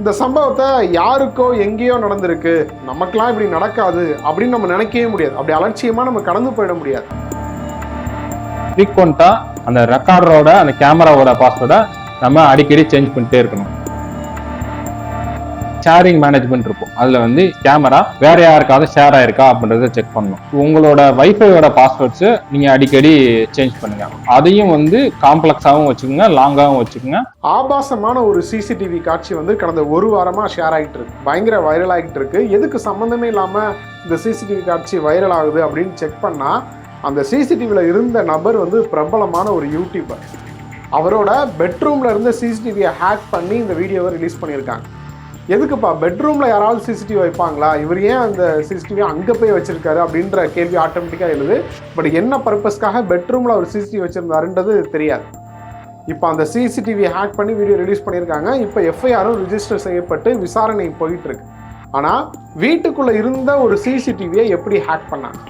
இந்த சம்பவத்தை யாருக்கோ எங்கேயோ நடந்திருக்கு. நமக்கெல்லாம் இப்படி நடக்காது அப்படின்னு நம்ம நினைக்கவே முடியாது. அப்படி அலட்சியமா நம்ம கடந்து போயிட முடியாது. ஃப்ரீக்வெண்ட்டாக அந்த ரெக்கார்டரோட அந்த கேமராவோட பாஸ்வேர்டை நம்ம அடிக்கடி சேஞ்ச் பண்ணிட்டே இருக்கணும். ஷேரிங் மேனேஜ்மெண்ட் இருக்கும். அதில் வந்து கேமரா வேற யாருக்காவது ஷேர் ஆயிருக்கா அப்படின்றத செக் பண்ணணும். உங்களோட வைஃபையோட பாஸ்வேர்ட்ஸு நீங்கள் அடிக்கடி சேஞ்ச் பண்ணுங்க. அதையும் வந்து காம்ப்ளெக்ஸாகவும் வச்சுக்கோங்க லாங்காகவும் வச்சுக்கோங்க. ஆபாசமான ஒரு சிசிடிவி காட்சி வந்து கடந்த ஒரு வாரமா ஷேர் ஆகிட்டு இருக்கு. பயங்கர வைரல் ஆகிட்டு இருக்கு. எதுக்கு சம்மந்தமே இல்லாம இந்த சிசிடிவி காட்சி வைரல் ஆகுது அப்படின்னு செக் பண்ணா அந்த சிசிடிவியில் இருந்த நபர் வந்து பிரபலமான ஒரு யூடியூபர் அவரோட பெட்ரூம்ல இருந்த சிசிடிவியை ஹேக் பண்ணி இந்த வீடியோவை ரிலீஸ் பண்ணியிருக்காங்க. எதுக்குப்பா? பெட்ரூமில் யாராவது சிசிடிவி வைப்பாங்களா? இவர் ஏன் அந்த சிசிடிவி அங்கே போய் வச்சிருக்காரு அப்படின்ற கேள்வி ஆட்டோமேட்டிக்காக எழுது. பட் என்ன பர்பஸ்க்காக பெட்ரூமில் அவர் சிசிடிவி வச்சிருந்தாருன்றது தெரியாது. இப்போ அந்த சிசிடிவி ஹேக் பண்ணி வீடியோ ரிலீஸ் பண்ணியிருக்காங்க. இப்போ எஃப்ஐஆரும் ரிஜிஸ்டர் செய்யப்பட்டு விசாரணை போயிட்டுருக்கு. ஆனால் வீட்டுக்குள்ளே இருந்த ஒரு சிசிடிவியை எப்படி ஹேக் பண்ணாங்க?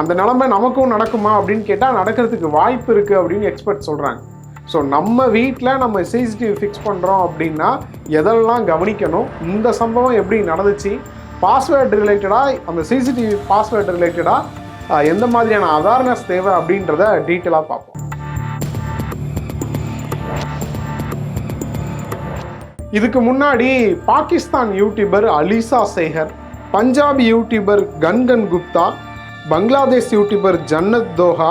அந்த நிலமை நமக்கும் நடக்குமா அப்படின்னு கேட்டால் நடக்கிறதுக்கு வாய்ப்பு இருக்குது அப்படின்னு எக்ஸ்பர்ட் சொல்கிறாங்க ஸோ நம்ம வீட்டில் நம்ம சிசிடிவி ஃபிக்ஸ் பண்ணுறோம் அப்படின்னா எதெல்லாம் கவனிக்கணும்? இந்த சம்பவம் எப்படி நடந்துச்சு? பாஸ்வேர்டு ரிலேட்டடாக அந்த சிசிடிவி பாஸ்வேர்டு ரிலேட்டடாக எந்த மாதிரியான அவேர்னஸ் தேவை அப்படின்றத டீட்டெயிலாக பார்ப்போம். இதுக்கு முன்னாடி Pakistan YouTuber Alizeh Sehar Punjabi YouTuber Kangan Gupta Bangladesh YouTuber Jannat Toha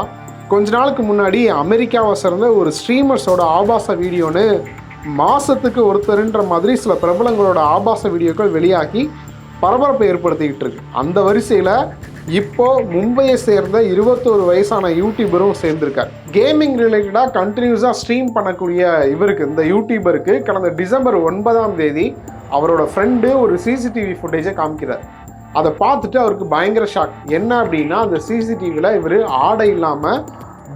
கொஞ்ச நாளுக்கு முன்னாடி அமெரிக்காவை சேர்ந்த ஒரு ஸ்ட்ரீமர்ஸோட ஆபாச வீடியோன்னு மாசத்துக்கு ஒருத்தருன்ற மாதிரி சில பிரபலங்களோட ஆபாச வீடியோக்கள் வெளியாகி பரபரப்பை ஏற்படுத்திக்கிட்டு இருக்கு. அந்த வரிசையில் இப்போ மும்பையை சேர்ந்த இருபத்தோரு வயசான யூடியூபரும் சேர்ந்திருக்கார். கேமிங் ரிலேட்டடாக கண்டினியூஸாக ஸ்ட்ரீம் பண்ணக்கூடிய இவருக்கு இந்த யூடியூபருக்கு கடந்த டிசம்பர் ஒன்பதாம் தேதி அவரோட ஃப்ரெண்டு ஒரு சிசிடிவி ஃபுட்டேஜை காமிக்கிறார். அதை பார்த்துட்டு அவருக்கு பயங்கர ஷாக் என்ன அப்படின்னா அந்த சிசிடிவியில் இவர் ஆடை இல்லாமல்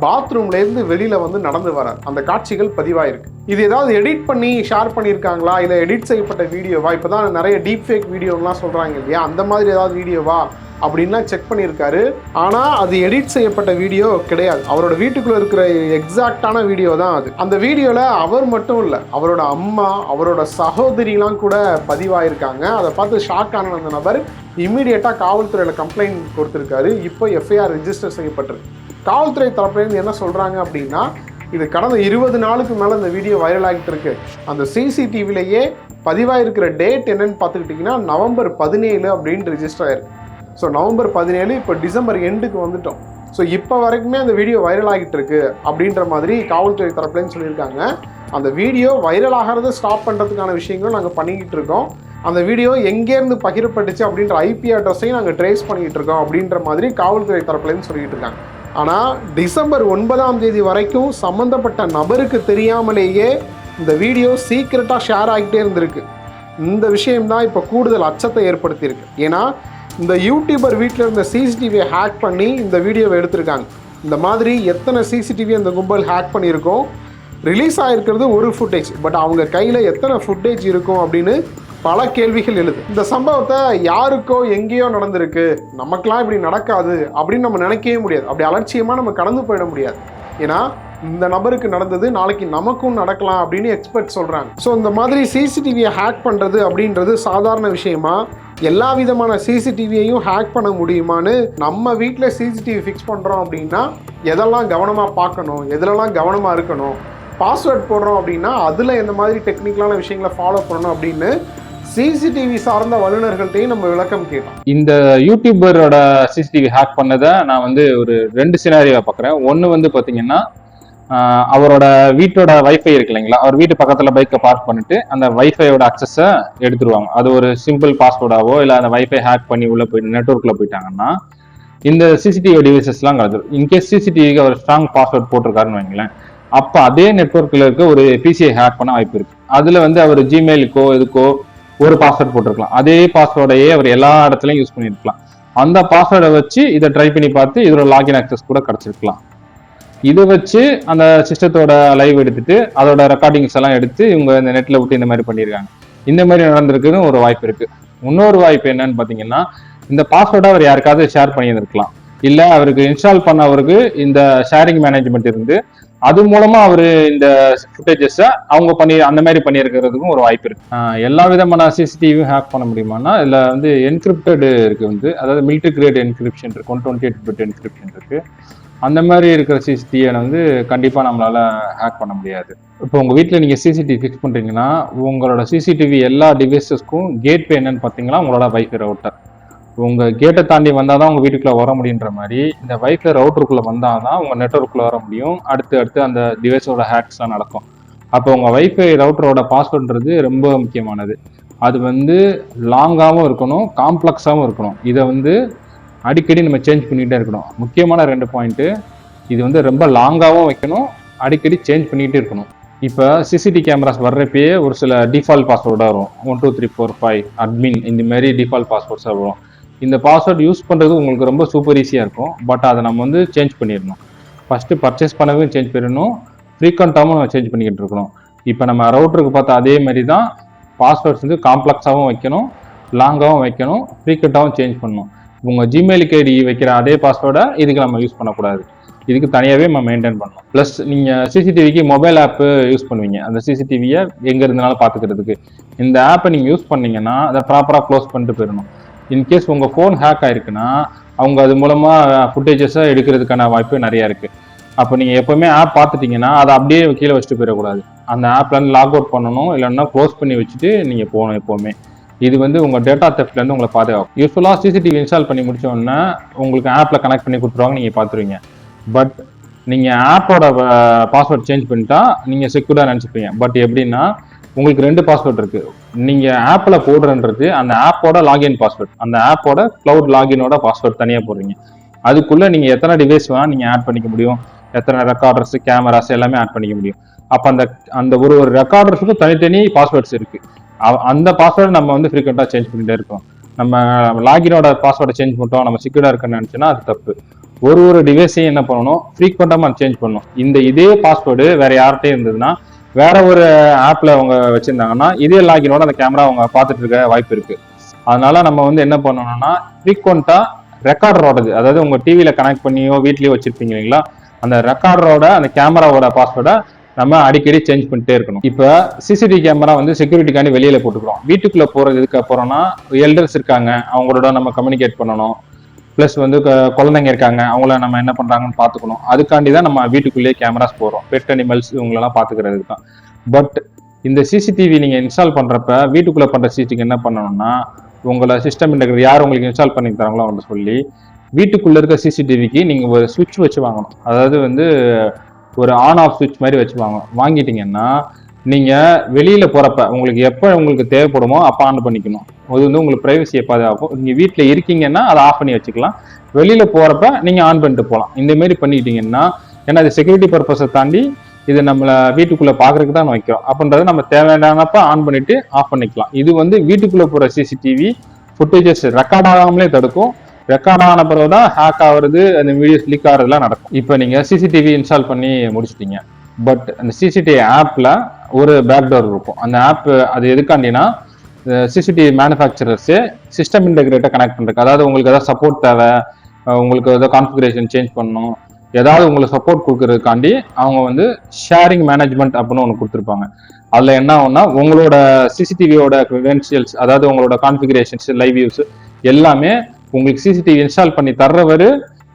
பாத்ரூம்லேருந்து வெளியில் வந்து நடந்து வரார் அந்த காட்சிகள் பதிவாயிருக்கு. இது ஏதாவது எடிட் பண்ணி ஷேர் பண்ணியிருக்காங்களா? இல்லை எடிட் செய்யப்பட்ட வீடியோவா? இப்போ தான் நிறைய டீப் ஃபேக் வீடியோலாம் சொல்கிறாங்க இல்லையா? அந்த மாதிரி ஏதாவது வீடியோவா? அப்படின்லாம் செக் பண்ணியிருக்காரு. ஆனால் அது எடிட் செய்யப்பட்ட வீடியோ கிடையாது. அவரோட வீட்டுக்குள்ளே இருக்கிற எக்ஸாக்டான வீடியோ தான் அது. அந்த வீடியோவில் அவர் மட்டும் இல்லை அவரோட அம்மா அவரோட சகோதரிலாம் கூட பதிவாயிருக்காங்க. அதை பார்த்து ஷாக் ஆன அந்த நபர் இம்மீடியட்டாக காவல்துறையில் கம்ப்ளைண்ட் கொடுத்துருக்காரு. இப்போ எஃப்ஐஆர் ரிஜிஸ்டர் செய்யப்பட்டிருக்கு. காவல்துறை தரப்புலேருந்து என்ன சொல்கிறாங்க அப்படின்னா இது கடந்த இருபது நாளுக்கு மேலே இந்த வீடியோ வைரல் ஆகிட்டு இருக்கு அந்த சிசிடிவிலேயே பதிவாயிருக்கிற டேட் என்னன்னு பார்த்துக்கிட்டிங்கன்னா நவம்பர் பதினேழு அப்படின்னு ரிஜிஸ்டர் ஆயிருக்கு. ஸோ நவம்பர் பதினேழு இப்போ டிசம்பர் எண்டுக்கு வந்துட்டோம். ஸோ இப்போ வரைக்குமே அந்த வீடியோ வைரல் ஆகிட்டு இருக்கு அப்படின்ற மாதிரி காவல்துறை தரப்புலேருந்து சொல்லியிருக்காங்க. அந்த வீடியோ வைரல் ஆகிறத ஸ்டாப் பண்ணுறதுக்கான விஷயங்களும் நாங்கள் பண்ணிக்கிட்டு இருக்கோம். அந்த வீடியோ எங்கேருந்து பகிரப்பட்டுச்சு அப்படின்ற ஐபி அட்ரஸையும் நாங்கள் ட்ரேஸ் பண்ணிக்கிட்டு இருக்கோம் அப்படின்ற மாதிரி காவல்துறை தரப்புலேருந்து சொல்லிக்கிட்டு இருக்காங்க. ஆனால் டிசம்பர் ஒன்பதாம் தேதி வரைக்கும் சம்மந்தப்பட்ட நபருக்கு தெரியாமலேயே இந்த வீடியோ சீக்கிரட்டாக ஷேர் ஆகிட்டே இருந்திருக்கு. இந்த விஷயம்தான் இப்போ கூடுதல் அச்சத்தை ஏற்படுத்தியிருக்கு. ஏன்னா இந்த யூடியூபர் வீட்டில் இருந்த சிசிடிவியை ஹேக் பண்ணி இந்த வீடியோவை எடுத்திருக்காங்க. இந்த மாதிரி எத்தனை சிசிடிவி அந்த கும்பல் ஹேக் பண்ணியிருக்கோம்? ரிலீஸ் ஆகிருக்கிறது ஒரு ஃபுட்டேஜ் பட் அவங்க கையில் எத்தனை ஃபுட்டேஜ் இருக்கும் அப்படின்னு பல கேள்விகள் எழுது. இந்த சம்பவத்தை யாருக்கோ எங்கேயோ நடந்திருக்கு. நமக்கெல்லாம் இப்படி நடக்காது அப்படின்னு நம்ம நினைக்கவே முடியாது. அப்படி அலட்சியமாக நம்ம கடந்து போயிட முடியாது. ஏன்னா இந்த நபருக்கு நடந்தது நாளைக்கு நமக்கும் நடக்கலாம் அப்படின்னு எக்ஸ்பர்ட் சொல்கிறாங்க ஸோ இந்த மாதிரி சிசிடிவியை ஹேக் பண்ணுறது அப்படின்றது சாதாரண விஷயமா? எல்லா விதமான சிசிடிவியையும் ஹேக் பண்ண முடியுமான்னு நம்ம வீட்டில் சிசிடிவி ஃபிக்ஸ் பண்ணுறோம் அப்படின்னா எதெல்லாம் கவனமாக பார்க்கணும்? எதுலலாம் கவனமாக இருக்கணும்? பாஸ்வேர்ட் போடுறோம் அப்படின்னா அதில் எந்த மாதிரி டெக்னிக்கலான விஷயங்களை ஃபாலோ பண்ணணும் அப்படின்னு சிசிடிவி சார்ந்த வல்லுநர்கள்ட்டையும் நம்ம விளக்கம் கேட்டோம். இந்த யூடியூபரோட சிசிடிவி ஹேக் பண்ணதை நான் வந்து ஒரு ரெண்டு சினாரியா பார்க்குறேன். ஒன்று வந்து பார்த்தீங்கன்னா அவரோட வீட்டோட வைஃபை இருக்கு இல்லைங்களா? அவர் வீட்டு பக்கத்தில் பைக்கை பார்க் பண்ணிட்டு அந்த வைஃபையோட அக்சஸை எடுத்துருவாங்க. அது ஒரு சிம்பிள் பாஸ்வேர்டாவோ இல்லை அந்த வைஃபை ஹேக் பண்ணி உள்ளே போய் நெட்ஒர்க்கில் போயிட்டாங்கன்னா இந்த சிசிடிவி டிவைசஸ்லாம் கலந்துரும். இன்கேஸ் சிசிடிவிக்கு அவர் ஸ்ட்ராங் பாஸ்வேர்ட் போட்டிருக்காருன்னு வைங்களேன். அப்போ அதே நெட்ஒர்க்கில் இருக்க ஒரு பிசிஐ ஹேக் பண்ண வாய்ப்பு இருக்கு. அதில் வந்து அவர் ஜிமெயிலுக்கோ இதுக்கோ ஒரு பாஸ்வேர்ட் போட்டிருக்கலாம். அதே பாஸ்வேர்டையே அவர் எல்லா இடத்துலையும் யூஸ் பண்ணியிருக்கலாம். அந்த பாஸ்வேர்டை வச்சு இதை ட்ரை பண்ணி பார்த்து இதோட லாகின் ஆக்சஸ் கூட கிடச்சிருக்கலாம். இதை வச்சு அந்த சிஸ்டத்தோட லைவ் எடுத்துட்டு அதோட ரெக்கார்டிங்ஸ் எல்லாம் எடுத்து இவங்க இந்த நெட்டில் விட்டு இந்த மாதிரி பண்ணியிருக்காங்க. இந்த மாதிரி நடந்திருக்குன்னு ஒரு வாய்ப்பு இருக்கு. இன்னொரு வாய்ப்பு என்னன்னு பார்த்தீங்கன்னா இந்த பாஸ்வேர்டை அவர் யாருக்காவது ஷேர் பண்ணியிருந்திருக்கலாம். இல்லை அவருக்கு இன்ஸ்டால் பண்ணவருக்கு இந்த ஷேரிங் மேனேஜ்மெண்ட் இருந்து அது மூலமா அவரு இந்த ஃபுட்டேஜஸ் அவங்க பண்ணி அந்த மாதிரி பண்ணியிருக்கிறதுக்கும் ஒரு வாய்ப்பு இருக்கு. எல்லா விதமான சிசிடிவியும் ஹேக் பண்ண முடியுமானா இதுல வந்து என்கிரிப்டடு இருக்கு வந்து. அதாவது மிலிட்டரி கிரேட் என்கிரிப்ஷன் இருக்கு one twenty eight bit encryption இருக்கு. அந்த மாதிரி இருக்கிற சிசிடிவியை வந்து கண்டிப்பா நம்மளால ஹேக் பண்ண முடியாது. இப்போ உங்க வீட்டில் நீங்க சிசிடிவி ஃபிக்ஸ் பண்றீங்கன்னா உங்களோட சிசிடிவி எல்லா டிவைசஸ்க்கும் கேட்வே என்னன்னு பார்த்தீங்கன்னா உங்களோட வைஃபை ரவுட்டர் உங்க கேட்டை தாண்டி வந்தால் தான் உங்க வீட்டுக்குள்ள வர முடியுன்ற மாதிரி இந்த வைஃபில் ரவுட்டருக்குள்ள வந்தால் தான் உங்க நெட்ஒர்க்குள்ள வர முடியும். அடுத்து அடுத்து அந்த டிவைஸோட ஹேக்ஸ்லாம் நடக்கும். அப்போ உங்க வைஃபை ரவுட்டரோட பாஸ்வேர்டுன்றது ரொம்ப முக்கியமானது. அது வந்து லாங்காகவும் இருக்கணும் காம்ப்ளெக்ஸாகவும் இருக்கணும். இதை வந்து அடிக்கடி நம்ம சேஞ்ச் பண்ணிகிட்டே இருக்கணும். முக்கியமான ரெண்டு பாயிண்ட்டு இது வந்து ரொம்ப லாங்காகவும் வைக்கணும் அடிக்கடி சேஞ்ச் பண்ணிகிட்டே இருக்கணும். இப்போ சிசிடி கேமராஸ் வர்றப்பயே ஒரு சில டிஃபால்ட் பாஸ்வேர்டாக வரும். One two three four five admin இந்த மாதிரி டிஃபால்ட் பாஸ்வேர்ட்ஸாக வரும். இந்த பாஸ்வேர்டு யூஸ் பண்ணுறது உங்களுக்கு ரொம்ப சூப்பர் ஈஸியாக இருக்கும். பட் அதை நம்ம வந்து சேஞ்ச் பண்ணிடணும். ஃபஸ்ட்டு பர்ச்சேஸ் பண்ணவே சேஞ்ச் பண்ணிடணும். ஃப்ரீக்வெண்ட்டாகவும் நம்ம சேஞ்ச் பண்ணிக்கிட்டு இருக்கணும். இப்போ நம்ம ரவுட்டருக்கு பார்த்தா அதே மாதிரி தான் பாஸ்வேர்ட்ஸ் வந்து காம்ப்ளெக்ஸாகவும் வைக்கணும் லாங்காகவும் வைக்கணும் ஃப்ரீக்வெண்ட்டாகவும் சேஞ்ச் பண்ணணும். உங்கள் ஜிமெயிலுக்கு ஐடி வைக்கிற அதே பாஸ்வேர்டை இதுக்கு நம்ம யூஸ் பண்ணக்கூடாது. இதுக்கு தனியாகவே நம்ம மெயின்டைன் பண்ணணும். ப்ளஸ் நீங்கள் சிசிடிவிக்கு மொபைல் ஆப்பு யூஸ் பண்ணுவீங்க. அந்த சிசிடிவியை எங்கே இருந்தாலும் பார்த்துக்கிறதுக்கு. இந்த ஆப்பை நீங்கள் யூஸ் பண்ணீங்கன்னா அதை ப்ராப்பராக க்ளோஸ் பண்ணிட்டு போயிடணும். இன்கேஸ் உங்கள் ஃபோன் ஹேக் ஆயிருக்குன்னா அவங்க அது மூலமாக ஃபுட்டேஜஸை எடுக்கிறதுக்கான வாய்ப்பு நிறையா இருக்குது அப்போ நீங்கள் எப்போவுமே ஆப் பார்த்துட்டிங்கன்னா அதை அப்படியே கீழே வச்சுட்டு போயிடக்கூடாது. அந்த ஆப்லேருந்து லாக் அவுட் பண்ணணும் இல்லைன்னா க்ளோஸ் பண்ணி வச்சுட்டு நீங்கள் போகணும் எப்போவுமே. இது வந்து உங்கள் டேட்டா தெஃப்ட்லேருந்து உங்களை பாதுகாக்கும். யூஸ்ஃபுல்லாக சிசிடிவி இன்ஸ்டால் பண்ணி முடிச்ச உங்களுக்கு ஆப்பில் கனெக்ட் பண்ணி கொடுத்துருவாங்க நீங்கள் பார்த்துருவீங்க. பட் நீங்கள் ஆப்போட பாஸ்வேர்ட் சேஞ்ச் பண்ணிட்டா நீங்கள் செக்யூர்டாக நினச்சிப்பீங்க. பட் எப்படின்னா உங்களுக்கு ரெண்டு பாஸ்வேர்ட் இருக்குது நீங்கள் ஆப்பில் போடுறன்றது அந்த ஆப்போட லாகின் பாஸ்வேர்ட் அந்த ஆப்போட க்ளவுட் லாகினோட பாஸ்வேர்ட் தனியாக போடுறீங்க. அதுக்குள்ளே நீங்கள் எத்தனை டிவைஸ் வேணால் நீங்கள் ஆட் பண்ணிக்க முடியும். எத்தனை ரெக்கார்டர்ஸ் கேமராஸ் எல்லாமே ஆட் பண்ணிக்க முடியும். அப்போ அந்த அந்த ஒரு ஒரு ரெக்கார்டர்ஸுக்கும் தனித்தனி பாஸ்வேர்ட்ஸ் இருக்கு. அந்த பாஸ்வேர்டு நம்ம வந்து ஃப்ரீக்வெண்டா சேஞ்ச் பண்ணிட்டே இருக்கோம். நம்ம லாகினோட பாஸ்வேர்டை சேஞ்ச் பண்ணிட்டோம். நம்ம செக்யூர்டாக இருக்கணும்னு நினைச்சுன்னா அது தப்பு. ஒரு ஒரு டிவைஸையும் என்ன பண்ணணும்? ஃப்ரீக்வெண்ட்டாக சேஞ்ச் பண்ணணும். இந்த இதே பாஸ்வேர்டு வேற யார்கிட்டயும் இருந்ததுன்னா வேற ஒரு ஆப்ல அவங்க வச்சிருந்தாங்கன்னா இதே லாகினோட அந்த கேமரா அவங்க பார்த்துட்டு இருக்க வாய்ப்பு இருக்கு. அதனால நம்ம வந்து என்ன பண்ணணும்னா ஃப்ரீக்வெண்டா ரெக்கார்டரோடது அதாவது உங்க டிவியில கனெக்ட் பண்ணியோ வீட்லயோ வச்சிருப்பீங்க இல்லைங்களா? அந்த ரெக்கார்டரோட அந்த கேமராவோட பாஸ்வேர்டை நம்ம அடிக்கடி சேஞ்ச் பண்ணிட்டே இருக்கணும். இப்போ சிசிடிவி கேமரா வந்து செக்யூரிட்டிக்காண்டி வெளியில போட்டுக்கிறோம். வீட்டுக்குள்ள போறதுக்கு அப்புறம்னா எல்டர்ஸ் இருக்காங்க. அவங்களோட நம்ம கம்யூனிகேட் பண்ணணும். ப்ளஸ் வந்து குழந்தைங்க இருக்காங்க அவங்கள நம்ம என்ன பண்றாங்கன்னு பார்த்துக்கணும். அதுக்காண்டி தான் நம்ம வீட்டுக்குள்ளேயே கேமராஸ் போறோம் பெட் அனிமல்ஸ் இவங்களெல்லாம் பார்த்துக்கிறதுக்கு தான். பட் இந்த சிசிடிவி நீங்க இன்ஸ்டால் பண்றப்ப வீட்டுக்குள்ள பண்ற சிசிடிவி என்ன பண்ணணும்னா உங்களை சிஸ்டம் இன்டெகிரேட் யார் உங்களுக்கு இன்ஸ்டால் பண்ணி தராங்களோ அவங்க சொல்லி வீட்டுக்குள்ள இருக்க சிசிடிவிக்கு நீங்க ஒரு சுவிட்ச் வச்சு வாங்கணும். அதாவது வந்து ஒரு ஆன் ஆஃப் சுவிட்ச் மாதிரி வச்சு வாங்கணும் வாங்கிட்டீங்கன்னா நீங்கள் வெளியில் போகிறப்ப உங்களுக்கு எப்போ உங்களுக்கு தேவைப்படுமோ அப்போ ஆன் பண்ணிக்கணும். அது வந்து உங்களுக்கு ப்ரைவசியை பாதுகாக்கும். நீங்கள் வீட்டில் இருக்கீங்கன்னா அதை ஆஃப் பண்ணி வச்சுக்கலாம். வெளியில் போகிறப்ப நீங்கள் ஆன் பண்ணிட்டு போகலாம். இந்தமாரி பண்ணிக்கிட்டிங்கன்னா பண்ணிக்கிட்டீங்கன்னா ஏன்னா அது செக்யூரிட்டி பர்பஸை தாண்டி இது நம்மளை வீட்டுக்குள்ளே பாக்குறதுக்கு தான் வைக்கிறோம் அப்படின்றத நம்ம தேவையானப்ப ஆன் பண்ணிவிட்டு ஆஃப் பண்ணிக்கலாம். இது வந்து வீட்டுக்குள்ளே போகிற சிசிடிவி ஃபுட்டேஜஸ் ரெக்கார்ட் ஆகாமலே தடுக்கும். ரெக்கார்ட் ஆன பிறகு தான் ஹேக் ஆகுறது அந்த வீடியோஸ் லீக் ஆகிறதுலாம் நடக்கும். இப்போ நீங்கள் சிசிடிவி இன்ஸ்டால் பண்ணி முடிச்சிட்டீங்க. பட் அந்த சிசிடிவி ஆப்பில் ஒரு பேக்டோர் இருக்கும். அந்த ஆப் அது எதுக்காண்டினா சிசிடிவி மேனுஃபேக்சரர்ஸ் சிஸ்டம் இன்டெகிரேட்டை கனெக்ட் பண்றதுக்கு. அதாவது உங்களுக்கு ஏதாவது சப்போர்ட் தேவை உங்களுக்கு ஏதாவது கான்ஃபிகரேஷன் சேஞ்ச் பண்ணணும் ஏதாவது உங்களுக்கு சப்போர்ட் கொடுக்கறதுக்காண்டி அவங்க வந்து ஷேரிங் மேனேஜ்மெண்ட் அப்படின்னு ஒன்று கொடுத்துருப்பாங்க. அதில் என்ன ஆகும்னா உங்களோட சிசிடிவியோட credentials அதாவது உங்களோட கான்ஃபிகரேஷன்ஸ் லைவ் வியூஸ் எல்லாமே உங்களுக்கு சிசிடிவி இன்ஸ்டால் பண்ணி தர்றவர்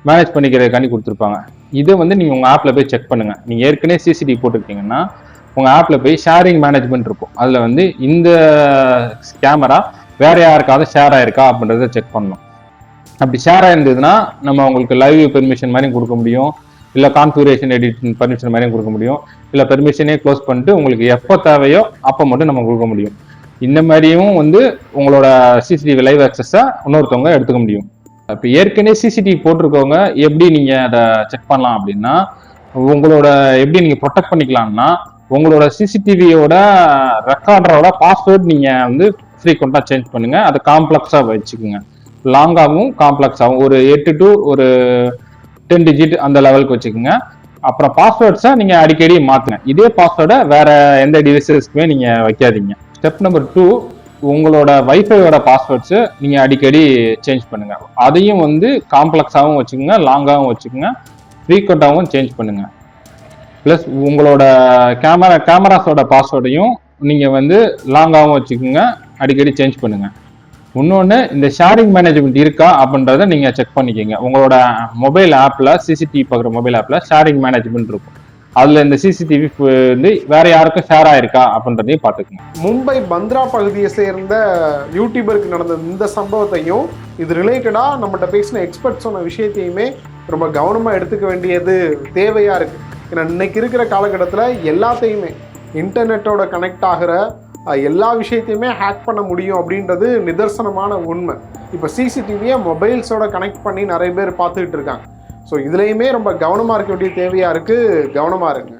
மேனேஜ் பண்ணிக்கிறதுக்காண்டி கொடுத்துருப்பாங்க. இதை வந்து நீங்கள் உங்கள் ஆப்பில் போய் செக் பண்ணுங்கள் நீங்கள் ஏற்கனவே சிசிடிவி போட்டிருக்கீங்கன்னா உங்கள் ஆப்பில் போய் ஷேரிங் மேனேஜ்மெண்ட் இருக்கும். அதில் வந்து இந்த கேமரா வேற யாருக்காவது ஷேர் ஆயிருக்கா அப்படின்றத செக் பண்ணணும். அப்படி ஷேர் ஆயிருந்ததுன்னா நம்ம உங்களுக்கு லைவ் பெர்மிஷன் மாதிரி கொடுக்க முடியும். இல்லை கான்ஃபிகரேஷன் எடிட் பர்மிஷன் மாதிரியும் கொடுக்க முடியும். இல்லை பெர்மிஷனே க்ளோஸ் பண்ணிட்டு உங்களுக்கு எப்போ தேவையோ அப்போ மட்டும் நம்ம கொடுக்க முடியும். இந்த மாதிரியும் வந்து உங்களோட சிசிடிவி லைவ் ஆக்சஸை இன்னொருத்தவங்க எடுத்துக்க முடியும். இப்போ ஏற்கனவே சிசிடிவி போட்டிருக்கவங்க எப்படி நீங்கள் அதை செக் பண்ணலாம் அப்படின்னா உங்களோட எப்படி நீங்கள் ப்ரொடெக்ட் பண்ணிக்கலாம்னா உங்களோட சிசிடிவியோட ரெக்கார்டரோட பாஸ்வேர்ட் நீங்க வந்து ஃப்ரீக்வெண்ட்டாக சேஞ்ச் பண்ணுங்க. அதை காம்ப்ளெக்ஸாக வச்சுக்கோங்க. லாங்காகவும் காம்ப்ளெக்ஸாகவும் ஒரு எட்டு டு ஒரு டென் டிஜிட் அந்த லெவலுக்கு வச்சுக்கோங்க. அப்புறம் பாஸ்வேர்ட்ஸை நீங்க அடிக்கடி மாத்துங்க. இதே பாஸ்வேர்டை வேற எந்த டிவைசஸ்க்குமே நீங்க வைக்காதீங்க. ஸ்டெப் நம்பர் டூ உங்களோட வைஃபையோட பாஸ்வேர்ட்ஸு நீங்க அடிக்கடி சேஞ்ச் பண்ணுங்க. அதையும் வந்து காம்ப்ளெக்ஸாகவும் வச்சுக்கோங்க லாங்காகவும் வச்சுக்கோங்க ஃப்ரீக்வெண்ட்டாகவும் சேஞ்ச் பண்ணுங்க. ப்ளஸ் உங்களோட கேமரா கேமராஸோட பாஸ்வேர்டையும் நீங்கள் வந்து லாங்காகவும் வச்சுக்கோங்க. அடிக்கடி சேஞ்ச் பண்ணுங்கள் இன்னொன்று இந்த ஷேரிங் மேனேஜ்மெண்ட் இருக்கா அப்படின்றத நீங்கள் செக் பண்ணிக்கோங்க. உங்களோட மொபைல் ஆப்பில் சிசிடிவி பார்க்குற மொபைல் ஆப்பில் ஷேரிங் மேனேஜ்மெண்ட் இருக்கும். அதில் இந்த சிசிடிவி வந்து வேற யாருக்கும் ஷேர் ஆயிருக்கா அப்படின்றதையும் பார்த்துக்கோங்க. மும்பை பந்த்ரா பகுதியை சேர்ந்த யூடியூபருக்கு நடந்த இந்த சம்பவத்தையும் இது ரிலேட்டடாக நம்மகிட்ட பேசின எக்ஸ்பர்ட் சொன்ன விஷயத்தையுமே ரொம்ப கவனமாக எடுத்துக்க வேண்டியது தேவையாக இருக்குது ஏன்னா இன்றைக்கி இருக்கிற காலகட்டத்தில் எல்லாத்தையுமே இன்டர்நெட்டோட கனெக்ட் ஆகிற எல்லா விஷயத்தையுமே ஹேக் பண்ண முடியும் அப்படின்றது நிதர்சனமான உண்மை. இப்போ சிசிடிவியை மொபைல்ஸோட கனெக்ட் பண்ணி நிறைய பேர் பார்த்துக்கிட்டு இருக்காங்க. ஸோ இதுலேயுமே ரொம்ப கவனமாக இருக்க வேண்டிய தேவையாக இருக்குது கவனமாக இருங்க.